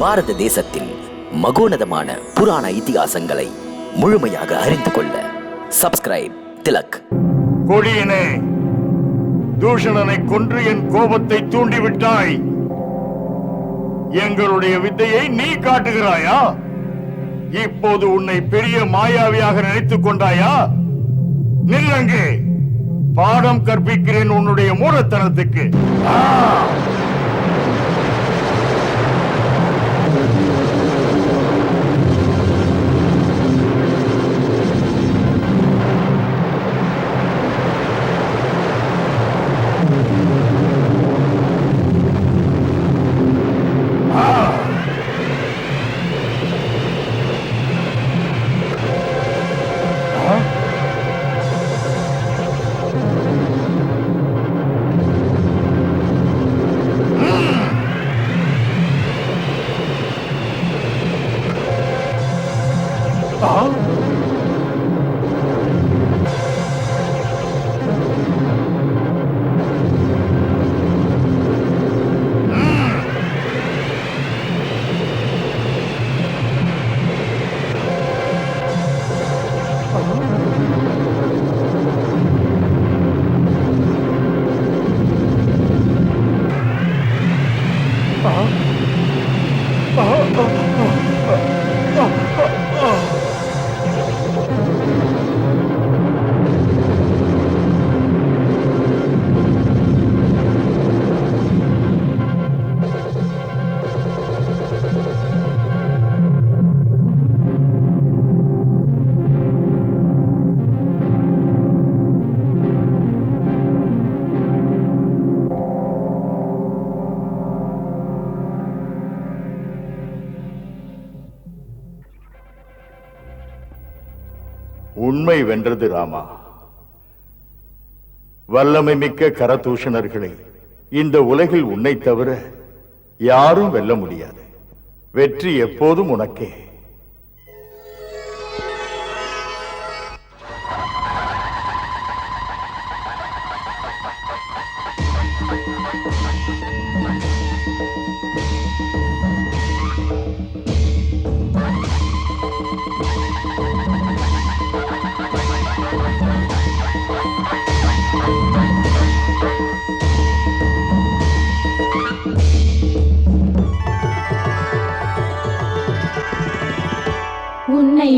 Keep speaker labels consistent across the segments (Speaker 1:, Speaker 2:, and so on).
Speaker 1: பாரத தேசத்தின் மகோனதமான புராண இதிகாசங்களை முழுமையாக அறிந்து கொள்ள சப்ஸ்கிரைப் திலக்.
Speaker 2: கொடியனே தூஷணனை கொன்று என் கோபத்தை தூண்டிவிட்டாய். எங்களுடைய வித்தையை நீ காட்டுகிறாயா? இப்போது உன்னை பெரிய மாயாவியாக நினைத்துக் கொண்டாயா? நில்லங்கே பாடம் கற்பிக்கிறேன் உன்னுடைய மூடத்தனத்துக்கு. உண்மை வென்றது ராமா. வல்லமை மிக்க கரதூஷணர்களை இந்த உலகில் உன்னை தவிர யாரும் வெல்ல முடியாது. வெற்றி எப்போதும் உனக்கே.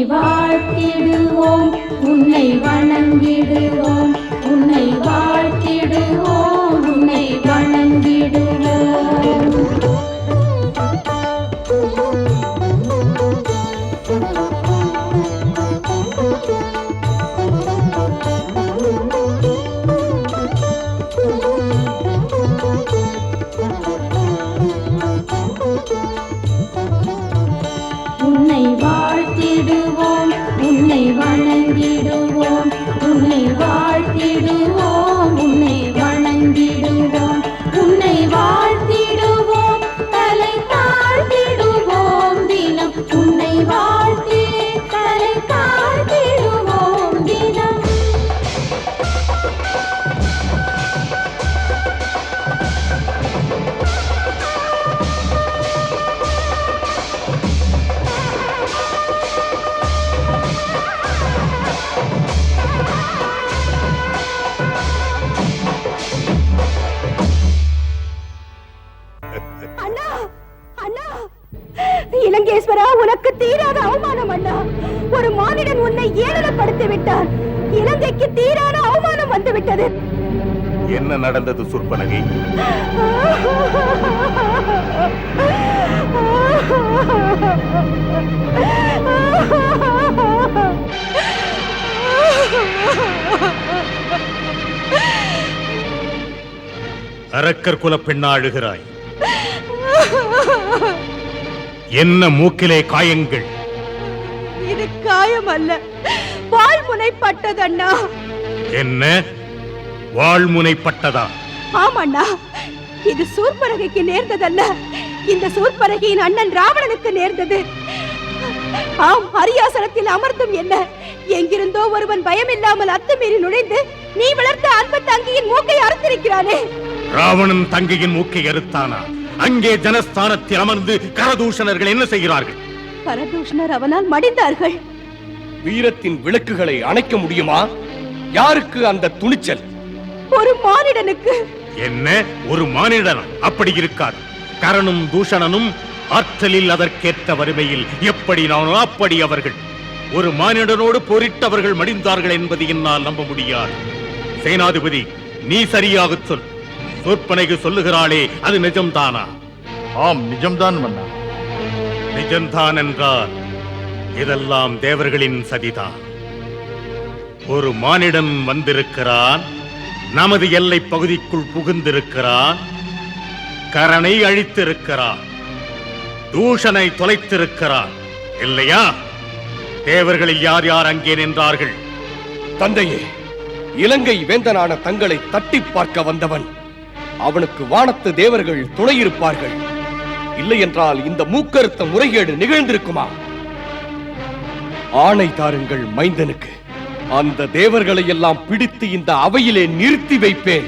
Speaker 3: வாழ்த்திடுவோம். உன்னை வணங்கிடுவோம். உன்னை வாழ்த்திடுவோம். உன்னை
Speaker 2: சுற்பனகை
Speaker 4: அரக்கர் குல பெண்ணா அழுகிறாய். என்ன மூக்கிலே காயங்கள்?
Speaker 5: இது காயம் அல்ல. வாழ்முனைப்பட்டது அண்ணா
Speaker 4: என்ன? வாழ்முனைப்பட்டதா
Speaker 5: ஆமண்ணா. இது சூர்பரகைக்கு நேர்ந்ததல்ல. இந்த சூர்பரகையின் அண்ணன் ராவணனுக்கு நேர்ந்தது. ஆம் அரியாசனத்தில் அமர்ந்தும் என்ன. எங்கிருந்தோ ஒருவன் பயமில்லாமல் அத்துமீறி நுழைந்து நீ வளர்த்த அன்பு தங்கியின் மூக்கை அறுத்திருக்கிறானே.
Speaker 4: ராவணன் தங்கையின் மூக்கை அறுத்தானா? அங்கே ஜனஸ்தானத்தில் அமர்ந்து கரதூஷணர்கள் என்ன செய்கிறார்கள்?
Speaker 5: கரதூஷணர் அவனால் மடிந்தார்கள்.
Speaker 6: வீரத்தின் விளக்குகளை அணைக்க முடியுமா? யாருக்கு அந்த துணிச்சல்?
Speaker 5: ஒரு மானிடனுக்கு.
Speaker 4: என்ன? ஒரு மானிடன் அப்படி இருக்காது கரணும் தூஷணனும் ஆற்றலில் அதற்கேற்ற வறுமையில் எப்படி நானோ அப்படி அவர்கள். ஒரு மானிடனோடு போரிட்டவர்கள் மடிந்தார்கள் என்பது என்னால் நம்ப முடியாது. சேனாதிபதி நீ சரியாக சொல். சொற்பனைக்கு சொல்லுகிறாளே அது நிஜம்தானா?
Speaker 2: ஆம் நிஜம்தான் மன்னா.
Speaker 4: நிஜம்தான் என்றால் இதெல்லாம் தேவர்களின் சதிதான். ஒரு மானிடன் வந்திருக்கிறான் நமது எல்லை பகுதிக்குள் புகுந்திருக்கிறான் கரனை அழித்திருக்கிறான் தூஷனை தொலைத்திருக்கிறான் இல்லையா? தேவர்களில் யார் யார் அங்கே நின்றார்கள்?
Speaker 6: தந்தையே இலங்கை வேந்தனான தங்களை தட்டி பார்க்க வந்தவன். அவனுக்கு வானத்து தேவர்கள் துணையிருப்பார்கள் இல்லை என்றால் இந்த மூக்கருத்த முறைகேடு நிகழ்ந்திருக்குமா? ஆணை தாருங்கள் மைந்தனுக்கு. அந்த தேவர்களை எல்லாம் பிடித்து இந்த அவையிலே நிறுத்தி வைப்பேன்.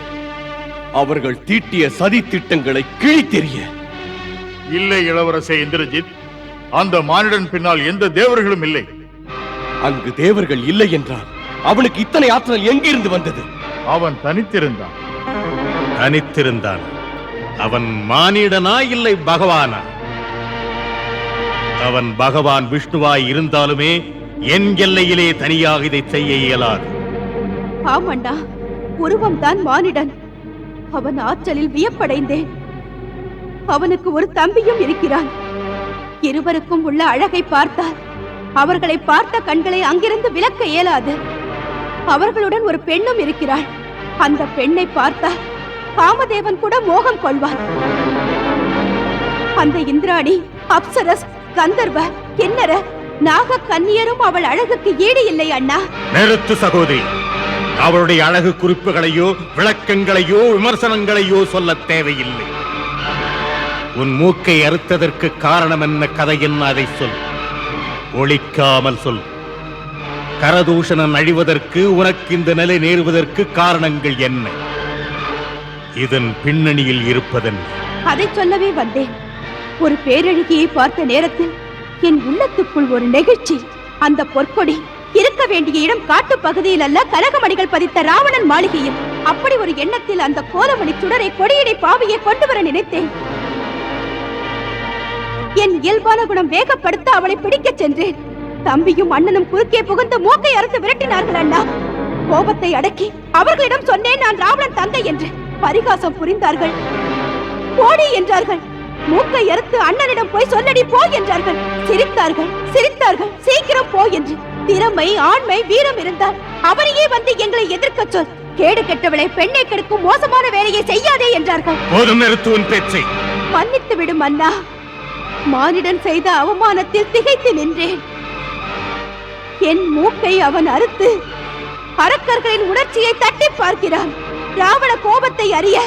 Speaker 6: அவர்கள் தீட்டிய சதி திட்டங்களை கிழித்தெறிய.
Speaker 2: இல்லை இளவரசே இந்திரஜித் அந்த மானிடன் பின்னால் எந்த தேவர்களும் இல்லை.
Speaker 6: அங்கு தேவர்கள் இல்லை என்றால் அவனுக்கு இத்தனை ஆற்றல் எங்கிருந்து வந்தது?
Speaker 2: அவன் தனித்திருந்தான்.
Speaker 4: தனித்திருந்தான். அவன் மானிடனா இல்லை பகவானா? அவன் பகவான் விஷ்ணுவாய் இருந்தாலுமே என் எல்லையிலே தனியாக இதை செய்ய இயலாது.
Speaker 5: ஆமண்ணா உருவம்தான் மானிடன். அவன் ஆற்றலில் வியப்படைந்தேன். அவனுக்கு ஒரு தம்பியும் இருக்கிறான். இருவருக்கும் உள்ள அழகை பார்த்தால் அவர்களை பார்த்த கண்களை அங்கிருந்து விலக்க இயலாது. அவர்களுடன் ஒரு பெண்ணும் இருக்கிறாள். அந்த பெண்ணை பார்த்தால் காமதேவன் கூட மோகம் கொள்வான். அந்த இந்திராணி அப்சரஸ் கந்தர்வ கிண்ணற நாக கன்னியரும் அவள் அழகுக்கு ஈடு இல்லை அண்ணா.
Speaker 4: நிறுத்து சகோதரி. அவருடைய அழகு குறிப்புகளையோ விளக்கங்களையோ விமர்சனங்களையோ சொல்ல தேவையில்லை. உன் மூக்கை அறுத்ததற்கு காரணம் என்ன கதை என்ன அதை சொல். ஒளிக்காமல் சொல். கரதூஷணன் அழிவதற்கு உனக்கு இந்த நிலை நேருவதற்கு காரணங்கள் என்ன? இதன் பின்னணியில் இருப்பதென்ன?
Speaker 5: அதை சொல்லவே வந்தேன். ஒரு பேரழகியை பார்த்த நேரத்தில் என் உள்ளத்துக்குள் ஒரு நெகிழ்ச்சி. அந்த பொற்கொடி இருக்க வேண்டிய இடம் காட்டு பகுதியில் அல்ல கனகமணிகள் பதித்த ராவணன் மாளிகையில். அப்படி ஒரு எண்ணத்தில் அந்த கோலமணி சுடரை கொடியடை பாவியை கொண்டு வர நினைத்தேன். என் இயல்பான குணம் வேகப்படுத்த அவளை பிடிக்கச் சென்றேன். தம்பியும் அண்ணனும் குறுக்கே புகுந்து மூக்கை அரசு விரட்டினார்கள் அண்ணா. கோபத்தை அடக்கி அவர்களிடம் சொன்னேன் நான் ராவணன் தந்தை என்று. பரிகாசம் புரிந்தார்கள். போடி என்றார்கள். மூக்கை அறுத்து அண்ணனிடம் போய் சொல்லடி போ என்றார்கள். சிரித்தார்கள் சிரித்தார்கள் சீக்கிரம் போ என்று. திறமை ஆண்மை வீரம் இருந்தால் அவரையே வந்து எங்களை எதிர்க்கச் சொல். கேடு கெட்டவளை பெண்ணை கெடுக்கும் மோசமான வேலையை செய்யாதே என்றார்கள்.
Speaker 4: போதும் நிறுத்து உன் பேச்சை.
Speaker 5: மன்னித்து விடும் அண்ணா. மானிடன் செய்த அவமானத்தில் திகைத்து நின்றேன். என் மூக்கை அவன் அறுத்து அரக்கர்களின் உணர்ச்சியை தட்டி பார்க்கிறான். ராவண கோபத்தை அறிய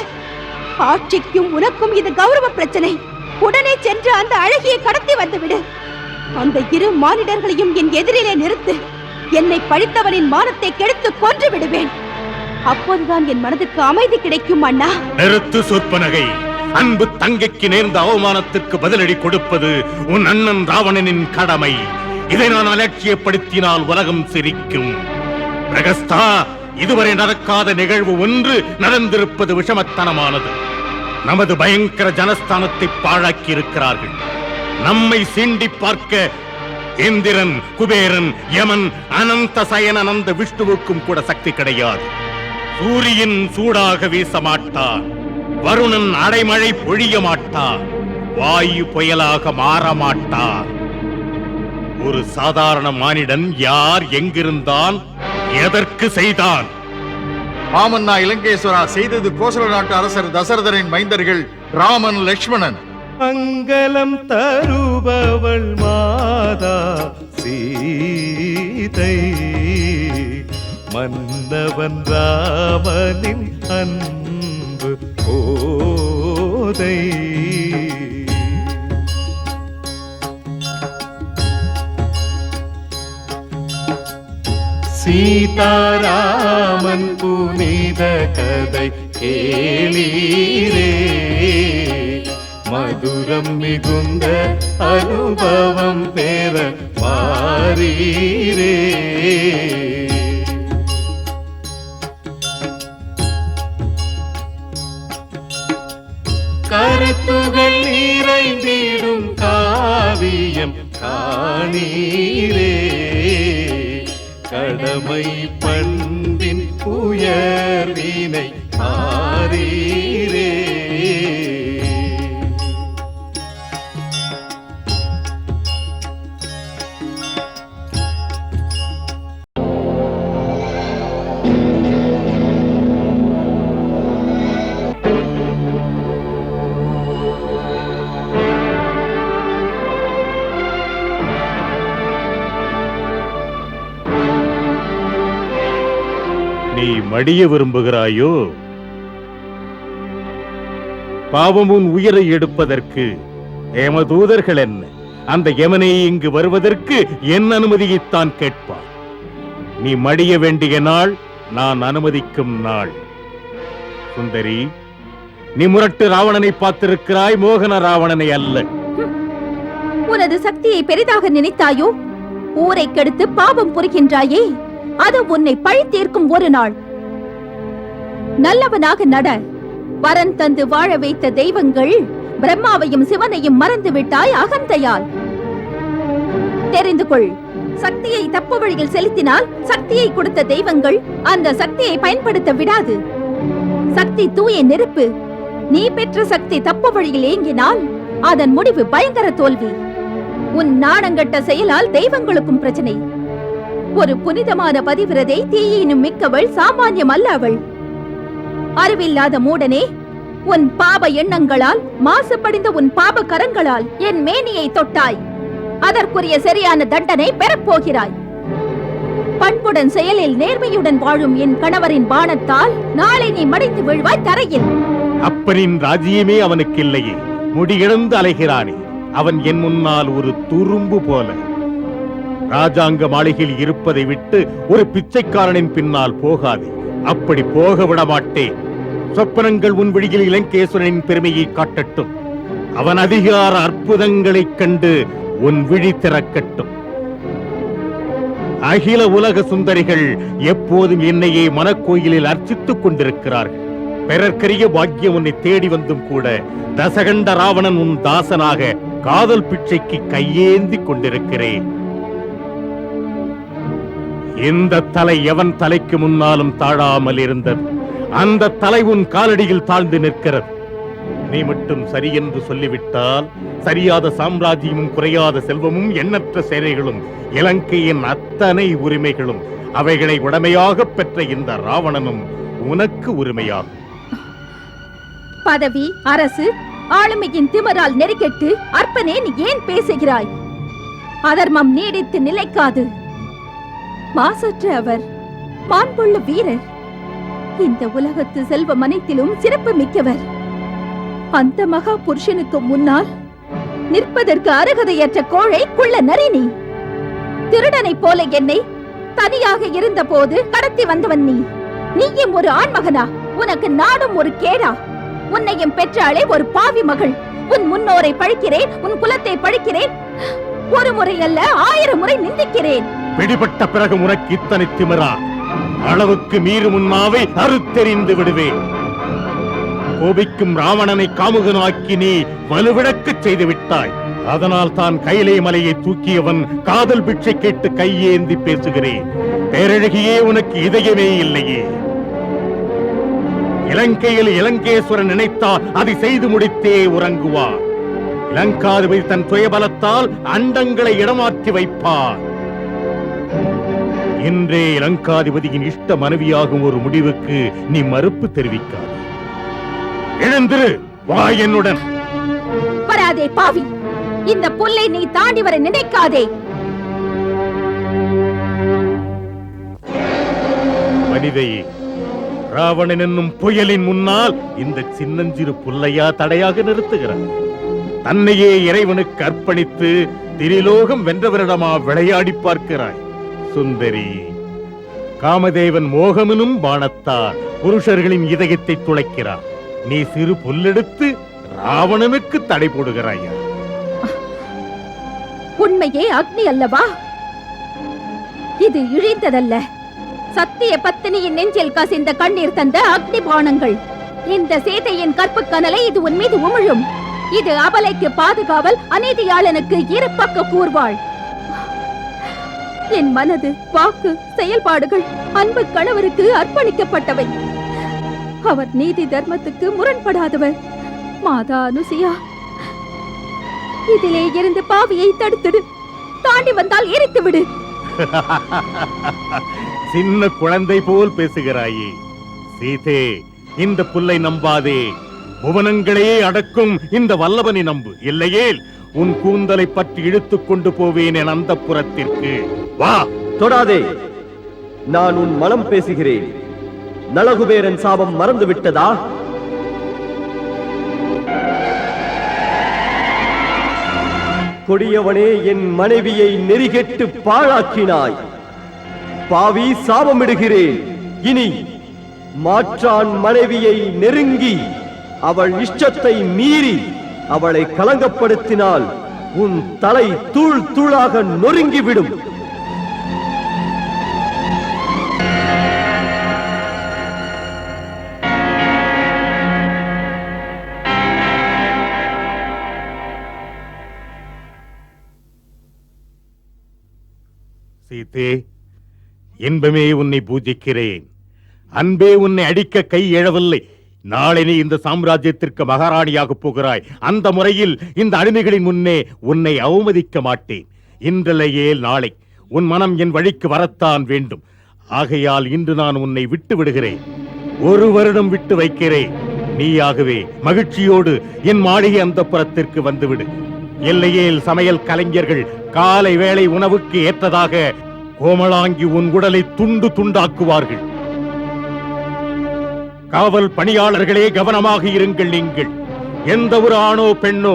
Speaker 5: ஆட்சிக்கும் உனக்கும் இது கௌரவ பிரச்சனை. உடனே சென்று அந்த அழகியை கடத்தி வந்துவிடு. அந்த இரு மானிடர்களையும் என் எதிரிலே நிறுத்து. என்னை பழித்தவனின் மானத்தை கெடுத்து கொன்று விடுவேன். அப்போதுதான் என் மனதுக்கு அமைதி கிடைக்கும் அண்ணா.
Speaker 4: நிறுத்து சொற்பனகை. அன்பு தங்கைக்கு நேர்ந்த அவமானத்திற்கு பதிலடி கொடுப்பது உன் அண்ணன் ராவணனின் கடமை. இதை நான் அலட்சியப்படுத்தினால் உலகம் சிரிக்கும். பிரகஸ்தா இதுவரை நடக்காத நிகழ்வு ஒன்று நடந்திருப்பது விஷமத்தனமானது. நமது பயங்கர ஜனஸ்தானத்தை பாழாக்கி இருக்கிறார்கள் நம்மை சீண்டி பார்க்க இந்திரன் குபேரன் யமன் அனந்த சயனந்த அனந்த விஷ்ணுவுக்கும் கூட சக்தி கிடையாது. சூரியன் சூடாக வீச மாட்டான் வருணன் அடைமழை பொழிய மாட்டான் வாயு புயலாக மாற மாட்டான் ஒரு சாதாரண மானிடன் யார் எங்கிருந்தான் எதற்கு செய்தான்?
Speaker 2: ஆமன்னா இலங்கேஸ்வரா செய்தது கோசல நாட்டு அரசர் தசரதரின் மைந்தர்கள் ராமன் லக்ஷ்மணன்.
Speaker 7: மங்களம் தருபவள் மாதா சீதை. மன்னவன் ராமனின் அன்பு போதை. சீதாராமன் புனித கதை கேளீரே. மதுரம் மிகுந்த அனுபவம் பெற மாறீரே கருத்துகள் நிறைந்திடும் காவியம் காணீரே. கடமை
Speaker 4: உயர் மடிய விரும்புகிறாயோ? பாவம் உன் உயிரை எடுப்பதற்கு ஏமதூதர்கள் என்ன? அந்த யமனை இங்கு வருவதற்கு என் அனுமதியைத்தான் கேட்பான் நீ மடிய வேண்டிய நாள் நான் அனுமதிக்கும் நாள். சுந்தரி நீ முரட்டு ராவணனை பார்த்திருக்கிறாய் மோகன ராவணனை அல்ல.
Speaker 8: உனது சக்தியை பெரிதாக நினைத்தாயோ? ஊரை கெடுத்து பாவம் புரிகின்றாயே? அது உன்னை பழி தீர்க்கும் ஒரு நாள். நல்லவனாக நட. வரன் தந்து வாழ வைத்த தெய்வங்கள் பிரம்மாவையும் சிவனையும் மறந்து விட்டாய் அகந்தையால். தெரிந்து கொள் சக்தியை தப்பு வழியில் செலுத்தினால் சக்தியை கொடுத்த தெய்வங்கள் அந்த சக்தியை பயன்படுத்த விடாது. சக்தி தூய நெருப்பு நீ பெற்ற சக்தி தப்பு வழியில் ஏங்கினால் அதன் முடிவு பயங்கர தோல்வி. உன் நாணங்கட்ட செயலால் தெய்வங்களுக்கும் பிரச்சனை. ஒரு புனிதமான பதிவிரதை தீயினும் மிக்கவள் சாமானியம் அல்ல அவள். அறிவில்லாத மூடனே உன் பாப எண்ணங்களால் மாசுபடிந்த உன் பாப கரங்களால் என் மேனியை தொட்டாய். அதற்குரிய சரியான தண்டனை பெறப்போகிறாய் பண்புடன் செயலில் நேர்மையுடன் வாழும் என் கணவரின் பானத்தால் நாளை நீ மடித்து விழுவாய் தரையில்.
Speaker 4: அப்பனின் ராஜ்யமே அவனுக்கு இல்லையே முடியிழந்து அலைகிறானே. அவன் என் முன்னால் ஒரு துரும்பு போல. ராஜாங்க மாளிகையில் இருப்பதை விட்டு ஒரு பிச்சைக்காரனின் பின்னால் போகாதே. அப்படி போக விட மாட்டேன் சொப்பனங்கள் உன் விழியில் இலங்கேஸ்வரனின் பெருமையை காட்டட்டும். அவன் அதிகார அற்புதங்களைக் கண்டு உன் விழி திறக்கட்டும். அகில உலக சுந்தரிகள் எப்போதும் என்னையே மனக்கோயிலில் அர்ச்சித்துக் கொண்டிருக்கிறார்கள். பிறர்க்கரிய பாக்கியம் உன்னை தேடி வந்தும் கூட தசகண்ட ராவணன் உன் தாசனாக காதல் பிச்சைக்கு கையேந்தி கொண்டிருக்கிறேன். இந்த தலை எவன் தலைக்கு முன்னாலும் தாழாமல் இருந்தது. அந்த தலை உன் காலடியில் தாழ்ந்து நிற்கிறது. நீ மட்டும் சரி என்று சொல்லிவிட்டால் சரியாத சாம்ராஜ்யமும் குறையாத செல்வமும் எண்ணற்ற சேனைகளும் இலங்கையின் அத்தனை உரிமைகளும் அவைகளை உடமையாக பெற்ற இந்த ராவணனும் உனக்கு உரிமையாகும்.
Speaker 8: பதவி அரசு ஆளுமையின் திமரால் நெருக்கெட்டு அற்பனே நீ ஏன் பேசுகிறாய்? அதர்மம் நீடித்து நிலைக்காது. மாசற்ற அவர் மாண்புள்ள வீரர். இந்த உலகத்து செல்வம் அனைத்திலும் சிறப்பு மிக்கவர் அந்த மகா புருஷனுக்கு முன்னால் நிற்பதற்கு அருகதையற்ற கோழை குள்ள நரினி திருடனைப் போல என்னை தனியாக இருந்த போது கடத்தி வந்தவன் நீ. நீயும் ஒரு ஆண்மகனா? உனக்கு நாடும் ஒரு கேடா. உன்னையும் பெற்றாளே ஒரு பாவி மகள். உன் முன்னோரை பழிக்கிறேன் உன் குலத்தை பழிக்கிறேன். ஒரு முறை அல்ல ஆயிரம் முறை நிந்திக்கிறேன்.
Speaker 4: பிடிபட்ட பிறகு உனக்கு இத்தனை திமிரா? அளவுக்கு மீறும் உன்னாவை அறுத்தெறிந்து விடுவேன். கோபிக்கும் ராவணனை காமுகனாக்கி நீ வலுவிழக்கச் செய்து விட்டாய் அதனால் தான் கைலை மலையை தூக்கியவன் காதல் பிச்சை கேட்டு கையேந்தி பேசுகிறேன். பேரழகியே உனக்கு இதயமே இல்லையே. இலங்கையில் இலங்கேஸ்வரன் நினைத்தால் அதை செய்து முடித்தே உறங்குவார் இலங்காதிபதி தன் சுயபலத்தால் அண்டங்களை இடமாற்றி வைப்பார் இன்றே இலங்காதிபதியின் இஷ்ட மனைவியாகும் ஒரு முடிவுக்கு நீ மறுப்பு தெரிவிக்காது. எழுந்திரு வா என்னுடன்.
Speaker 8: வராதே பாவி. இந்த புல்லை நீ தாண்டி வர நினைக்காதே.
Speaker 4: மனிதையே ராவணன் என்னும் புயலின் முன்னால் இந்த சின்னஞ்சிறு புல்லையா தடையாக நிறுத்துகிறார் தன்னையே இறைவனுக்கு அர்ப்பணித்து திரிலோகம் வென்றவரிடமா விளையாடி பார்க்கிறாய். சுந்தரி. காமதேவன் மோகமெனும் பாணத்தால் புருஷர்களின் இதயத்தை துளைக்கிறார். நீ சிறு புல்லெடுத்து ராவணனுக்கு தடை போடுகிறாயா?
Speaker 5: உண்மையே அக்னி அல்லவா? இது இழிந்ததல்ல. சத்திய பத்தினியின் நெஞ்சில் கசிந்த கண்ணீர் தந்த அக்னி பானங்கள் இந்த சேதையின் கற்பு கனலை இது உன் மீது உமிழும். இது அபலைக்கு பாதுகாவல் அநீதியாளனுக்கு இருப்பக்க கூர்வாள். என் மனது வாக்கு செயல்பாடுகள் அன்பு கணவருக்கு அர்ப்பணிக்கப்பட்டவை. அவர் நீதி தர்மத்துக்கு முரண்படாதவர். மாதா அனுசியா இதிலே இருந்து பாவியை தடுத்துடு. தாண்டி வந்தால் எரித்து விடு
Speaker 4: சின்ன குழந்தை போல் பேசுகிறாயே. சீதே இந்த புல்லை நம்பாதே. புவனங்களையே அடக்கும் இந்த வல்லவனை நம்பு. இல்லையேல் உன் கூந்தலை பற்றி இழுத்துக் கொண்டு போவேன் என் அந்த புறத்திற்கு வா!
Speaker 9: தொடாதே. நான் உன் மனம் பேசுகிறேன். நலகுபேரன் சாபம் மறந்து விட்டதா கொடியவனே என் மனைவியை நெறிகெட்டு பாழாக்கினாய். பாவி சாபமிடுகிறேன். இனி மாற்றான் மனைவியை நெருங்கி அவள் இஷ்டத்தை மீறி. அவளை கலங்கப்படுத்தினால் உன் தலை தூள் தூளாக நொறுங்கிவிடும்.
Speaker 4: சீதே இன்பமே உன்னை பூஜிக்கிறேன். அன்பே உன்னை அடிக்க கை எழவில்லை. நாளை நீ இந்த சாம்ராஜ்யத்திற்கு மகாராணியாக போகிறாய். அந்த முறையில் இந்த அடிமைகளின் முன்னே உன்னை அவமதிக்க மாட்டேன். இன்றலையே நாளை உன் மனம் என் வழிக்கு வரத்தான் வேண்டும். ஆகையால் இன்று நான் உன்னை விட்டு விடுகிறேன். ஒரு வருடம் விட்டு வைக்கிறேன். நீயாகவே மகிழ்ச்சியோடு என் மாளிகை அந்த புறத்திற்கு வந்துவிடு. எல்லையேல் சமையல் கலைஞர்கள் காலை வேளை உணவுக்கு ஏற்றதாக கோமலாங்கி உன் உடலை துண்டு துண்டாக்குவார்கள். காவல் பணியாளர்களே கவனமாக இருங்கள் நீங்கள். எந்த ஒரு ஆணோ பெண்ணோ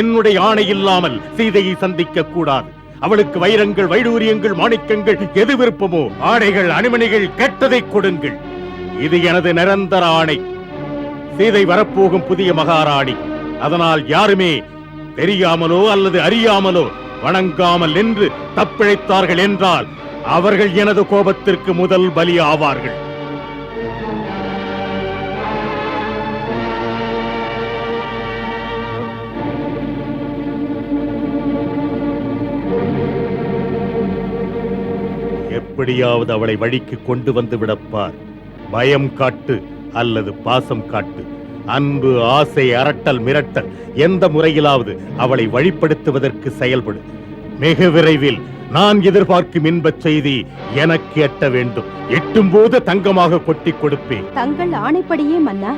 Speaker 4: என்னுடைய ஆணை இல்லாமல் சீதையை சந்திக்க கூடாது. அவளுக்கு வைரங்கள் வைடூரியங்கள் மாணிக்கங்கள் எது விருப்பமோ ஆடைகள் அணிமணிகள் கெட்டதை கொடுங்கள். இது எனது நிரந்தர ஆணை. சீதை வரப்போகும் புதிய மகாராணி. அதனால் யாருமே தெரியாமலோ அல்லது அறியாமலோ வணங்காமல் நின்று தப்பிழைத்தார்கள் என்றால் அவர்கள் எனது கோபத்திற்கு முதல் பலி ஆவார்கள் எப்படியாவது அவளை வழிக்கு கொண்டு வந்து விடப்பார். பயம் காட்டு அல்லது பாசம் காட்டு. அன்பு ஆசை அரட்டல் மிரட்டல் எந்த முறையிலாவது அவளை வழிப்படுத்துவதற்கு செயல்படு. மிக விரைவில் நான் எதிர்பார்க்கும் இன்பச் செய்தி எனக்கு எட்ட வேண்டும். எட்டும் போது தங்கமாக கொட்டி கொடுப்பேன்.
Speaker 5: தங்கள் ஆணைப்படியே மன்னா.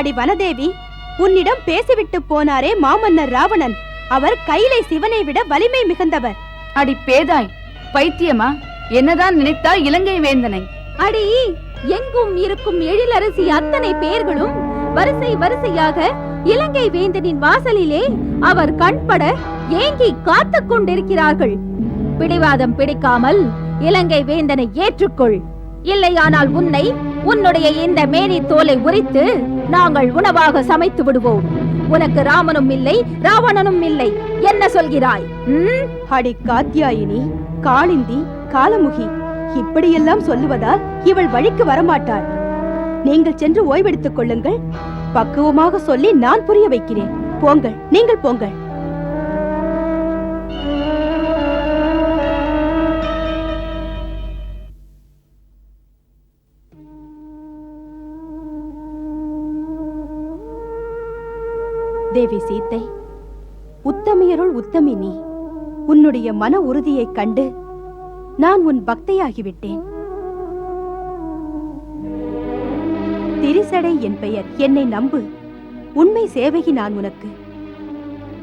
Speaker 5: அடி வனதேவி உன்னிடம் பேசிவிட்டு போனாரே மாமன்னர் ராவணன். அவர் கைலை சிவனை விட வலிமை மிகுந்தவர்.
Speaker 10: அடி பேதாய் பைத்தியமா? என்னதான் நினைத்தால் இலங்கை வேந்தனை.
Speaker 5: அடி எங்கும் இருக்கும் எழிலரசி அத்தனை பேர்களும் வரிசை வரிசையாக இலங்கை வேந்தனின் வாசலிலே அவர் கண்பட ஏங்கி காத்துக் கொண்டிருக்கிறார்கள். பிடிவாதம் பிடிக்காமல் இலங்கை வேந்தனை ஏற்றுக்கொள். இல்லையானால் உன்னை உன்னுடைய இந்த மேனி தோலை உரித்து நாங்கள் உணவாக சமைத்து விடுவோம். உனக்கு ராமனும் இல்லை ராவணனும் இல்லை. என்ன சொல்கிறாய்? அடி காத்தியாயினி காளிந்தி காலமுகி. இப்படியெல்லாம் சொல்லுவதால் இவள் வழிக்கு வரமாட்டாள். நீங்கள் சென்று ஓய்வெடுத்துக் கொள்ளுங்கள். பக்குவமாக சொல்லி நான் புரிய வைக்கிறேன். போங்கள் நீங்கள் போங்கள். தேவி சீத்தை உத்தமியருள் உத்தமி நீ. உன்னுடைய மன உறுதியைக் கண்டு நான் உன் பக்தையாகிவிட்டேன். திரிசடை என் பெயர் என்னை நம்பு. உண்மை சேவகி நான் உனக்கு.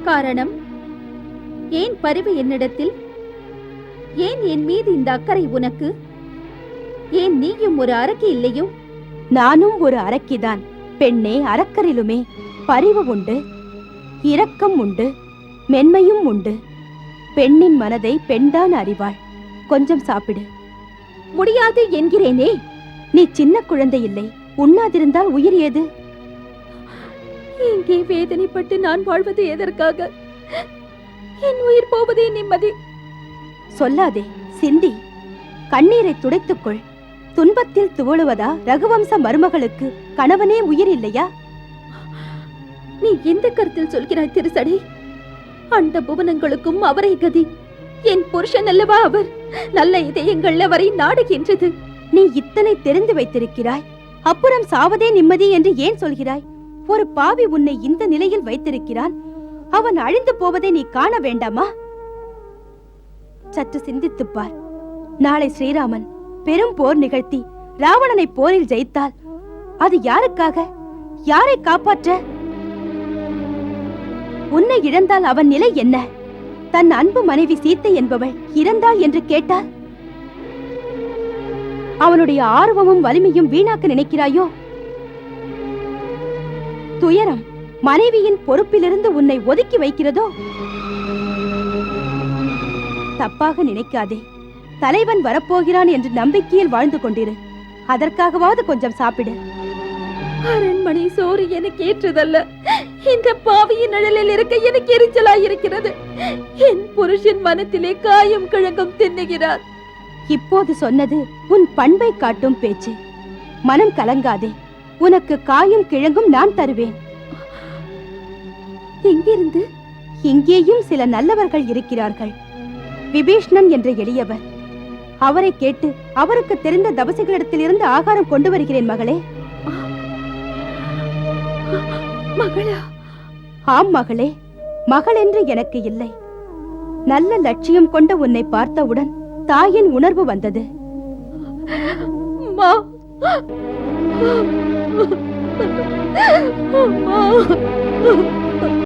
Speaker 5: காரணம் ஏன் பரிவு என்னிடத்தில்? ஏன் என் மீது இந்த அக்கறை உனக்கு? ஏன் நீயும் ஒரு அரக்கி இல்லையோ? நானும் ஒரு அரக்கிதான் பெண்ணே அரக்கரிலுமே பரிவு உண்டு. இரக்கம் உண்டு மென்மையும் உண்டு. பெண்ணின் மனதை பெண்தான் அறிவாள். கொஞ்சம் சாப்பிடு. முடியாது என்கிறேனே. நீ சின்ன குழந்தை இல்லை. உண்ணாதிருந்தால் உயிர் ஏது? இங்கே வேதனைப்பட்டு நான் வாழ்வது எதற்காக? என் உயிர் போவதே நிம்மதி. சொல்லாதே சிந்தி. கண்ணீரை துடைத்துக்கொள். துன்பத்தில் துவளுவதா ரகுவம்ச மருமகளுக்கு? கணவனே உயிர் இல்லையா? நீ எந்த கருத்தில் சொல்கிறாய் திருசடை? அந்த புவனங்களுக்கும் அவரை கதி. என் புருஷன் அல்லவா அவர்? நல்ல இதயங்கள் அவரை நாடுகின்றது நீ இத்தனை தெரிந்து வைத்திருக்கிறாய். அப்புறம் சாவதே நிம்மதி என்று ஏன் சொல்கிறாய்? ஒரு பாவி உன்னை இந்த நிலையில் வைத்திருக்கிறான். அவன் அழிந்து போவதை நீ காண வேண்டாமா? சற்று சிந்தித்துப் பார். நாளை ஸ்ரீராமன் பெரும் போர் நிகழ்த்தி ராவணனை போரில் ஜெயித்தால் அது யாருக்காக? யாரை காப்பாற்ற? உன்னை இழந்தால் அவன் நிலை என்ன? தன் அன்பு மனைவி சீத்தை என்பவள் இறந்தாள் என்று கேட்டால்? அவனுடைய ஆர்வமும் வலிமையும் வீணாக்க நினைக்கிறாயோ? துயரம் மனைவியின் பொறுப்பிலிருந்து உன்னை ஒதுக்கி வைக்கிறதோ? தப்பாக நினைக்காதே. தலைவன் வரப்போகிறான் என்று நம்பிக்கையில் வாழ்ந்து கொண்டிரு. அதற்காகவாவது கொஞ்சம் சாப்பிடு. அரண்மனை சோறு எனக்கு ஏற்றதல்ல. இந்த பாவியின் நிழலில் இருக்க எனக்கு எரிச்சலாய் இருக்கிறது என் புருஷன் மனத்திலே காயம் கிழங்கும் தின்னுகிறார். இப்போது சொன்னது உன் பண்பை காட்டும் பேச்சு. மனம் கலங்காதே. உனக்கு காயும் கிழங்கும் நான் தருவேன். எங்கிருந்து? இங்கேயும் சில நல்லவர்கள் இருக்கிறார்கள். விபீஷ்ணன் என்ற எளியவர். அவரை கேட்டு அவருக்கு தெரிந்த தபசிகளிடத்திலிருந்து ஆகாரம் கொண்டு வருகிறேன் மகளே. மகளா ஆம் மகளே மகள் என்று எனக்கு இல்லை. நல்ல லட்சியம் கொண்ட உன்னை பார்த்தவுடன் தாயின் உணர்வு வந்தது. அம்மா